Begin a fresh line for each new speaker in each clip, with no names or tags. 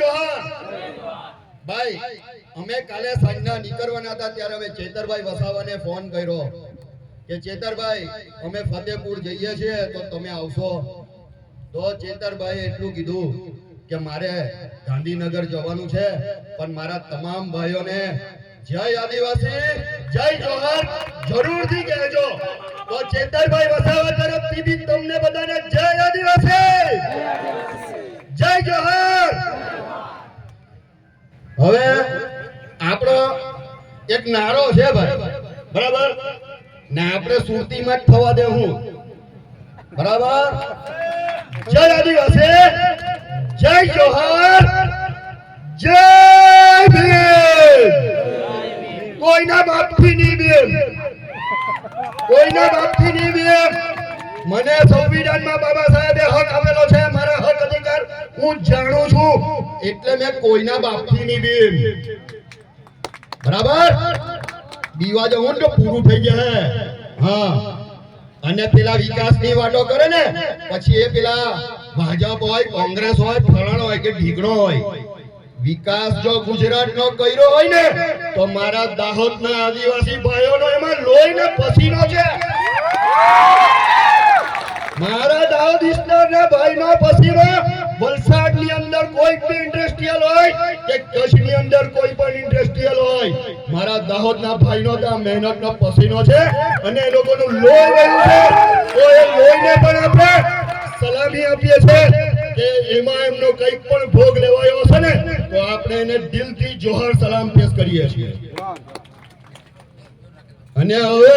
જોહાર ભાઈ, અમે કાલે સાંજના નીકળવાના હતા ત્યારે અમે ચેતરભાઈ વસાવાને ફોન કર્યો કે, ચેતરભાઈ, અમે ફતેપુર જઈએ છીએ તો તમે આવશો. તો ચેતરભાઈ એટલું કીધું કે, મારે ગાંધીનગર જવાનું છે, પણ મારા તમામ ભાઈઓને જય આદિવાસી, જય જોહર જરૂરથી કહેજો. તો ચેતરભાઈ વસાવા તરફથી તમને બધાને જય આદિવાસી, જય જોહર હવે આપણો એક નારો છે ભાઈ. બરાબર? ને આપણે સુરતીમાં જ થવા દે હું. બરાબર? જય આદિવાસી, જય જોહર, જય ભીમ. કોઈના બાપથી નહીં ભીમ. કોઈના બાપથી નહીં ભીમ. મને સંવિધાનમાં બાબા સાહેબે હક આપેલો છે, મારા હક અધિકાર હું જાણું છું. એટલે મેં કોઈના બાપથી નહીં બેન. બરાબર? દીવા જવું ને તો પૂરું થઈ જાય હા. અને પેલા વિકાસની વાતો કરે ને, પછી એ પેલા ભાજપ હોય, કોંગ્રેસ હોય, ફલણ હોય કે ઢીકણો હોય. વિકાસ જો ગુજરાત નો કર્યો હોય ને, તો મારા દાહોદ ના આદિવાસી ભાઈઓનો એમાં લોહી ને પસીનો છે. મારા દાહોદ વિસ્તારના ભાઈનો પસીનો વલસાડની અંદર કોઈ પણ ઇન્ડસ્ટ્રીયલ હોય કે કચ્છની અંદર કોઈ પણ ઇન્ડસ્ટ્રીયલ હોય, મારા દાહોદના ભાઈનો ત્યાં મહેનતનો પસીનો છે અને એ લોકોનું લોહી વહેલું છે. તો એ લોહીને પણ આપણે સલામી આપીએ છીએ કે એમાં એમનો કંઈક પણ ભોગ લેવાયો હશે ને, તો આપણે એને દિલથી જોહર સલામ પેશ કરીએ છીએ. અને હવે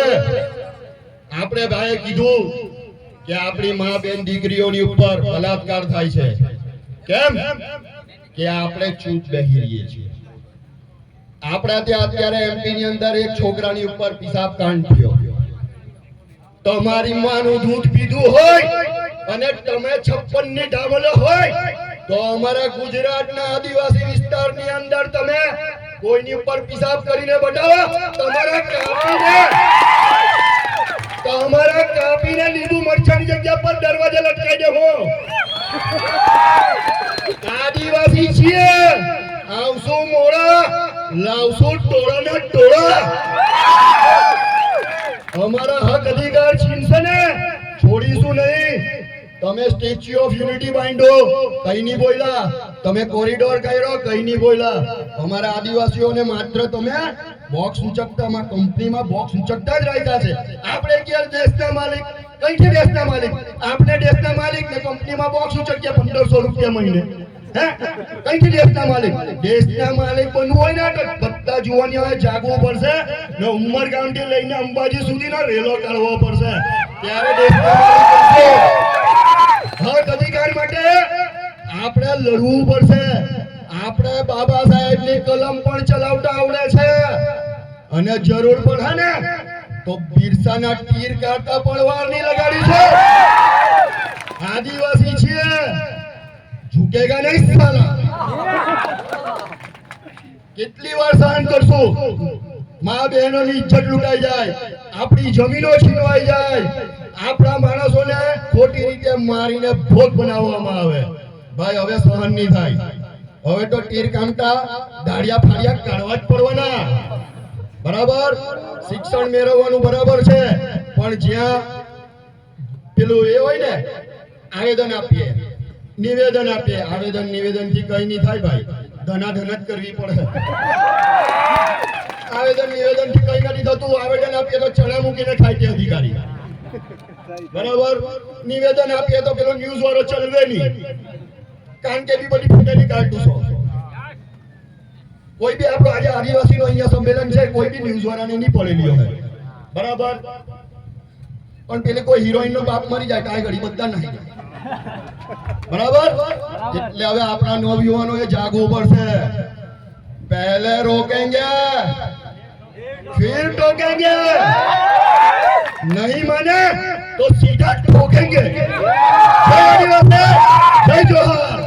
આપણે ભાઈએ કીધું કે આપણી મા બેન દીકરીઓની ઉપર બલાત્કાર થાય છે. કેમ? કે આપણે ચૂપ બેહી છીએ. આપણા ત્યાં અત્યારે એમપી ની અંદર એક છોકરાની ઉપર પિશાબ કાંડ થયો. તમારી માનું દૂધ પીધું હોય અને તમે છપ્પનની ડાબલો હોય તો અમારા ગુજરાતના આદિવાસી વિસ્તારની અંદર તમે કોઈની ઉપર પિશાબ કરીને બતાવો, તમારા કાપીને તમારા કાપીને લીંબુ મરચાની જગ્યા પર દરવાજે લટકાઈ દેવો. આદિવાસી છીએ. આવશું મોડા, લાવશું ટોળાના ટોળા. અમારા હક અધિકાર છીનશે ને? છોડીશું નહીં. તમે સ્ટેચ્યુ ઓફ યુનિટી બાંધો. કઈ નહીં બોલ્યા. તમે કોરિડોર કર્યો, કઈ નહીં બોલ્યા. અમારા આદિવાસીઓને માત્ર તમે બોક્સ ઉચકતામાં, કંપનીમાં બોક્સ ઉચકતા જ રાખ્યા છે. આપણે ક્યાં દેશના માલિક? કઈથી દેશના માલિક? આપણે દેશના માલિક ને કંપનીમાં બોક્સ ઉચક્યા પંદરસો રૂપિયા મહિને. હે? કઈથી દેશના માલિક? દેશના માલિક બનવું હોય ને બધા હવે જાગવું પડશે. ને ઉમરગામથી લઈને અંબાજી સુધીનો રેલો કાઢવો પડશે. ત્યારે અધિકાર માટે આપણે લડવું પડશે. આપણે બાબા સાહેબની કલમ પણ ચલાવતા આવડે છે. અને જરૂર પડે ને તો બિરસાના તીર કાઢતા પણ વાર લગાડી છે. આદિવાસી છે ઝુકેગા નહીં સાલા. કેટલી વાર સહન કરશું? મા બહેનોની ઇજ્જત લૂંટાઈ જાય. આપણી જમીનો છીનવાઈ જાય. આપણા માણસોને ખોટી રીતે મારીને ભોગ બનાવવામાં આવે. ભાઈ, હવે સહન નહીં થાય. હવે તો તીર કામતા દાડિયા ફાડિયા કાઢવા જ પડવાના. બરાબર? શિક્ષણ મેળવવાનું બરાબર છે. પણ જ્યાં પેલું એ હોય ને, આવેદન આપીએ, નિવેદન આપીએ. આવેદન નિવેદનથી કઈ નહીં થાય ભાઈ. ધનાધન જ કરવી પડે. આવેદન નિવેદનથી કઈ નથી થતું. આવેદન આપીએ તો ચણા મૂકીને ખાય તે અધિકારી. બરાબર? નિવેદન આપીએ તો પેલો ન્યૂઝ વાળો ચલવે નહીં. કારણ કે બી બધી ફૂટેલી કાઢું કોઈ બી આપણો આજે આદિવાસીનો અહીંયા સંમેલન છે કોઈ બી ન્યૂઝ વાળાને નહીં પડે હોય બરાબર? પણ પેલે કોઈ હિરોઈન નો બાપ મરી જાય કાંઈ ઘડી બધા નહીં. બરાબર? એટલે હવે આપણા નવયુવાનો એ જાગવું પડશે. પહેલે રોકેંગે ફિર ટોકેંગે. નહીં માને તો સીધા ટોકેંગે. જય આદિવાસી જય જોહાર.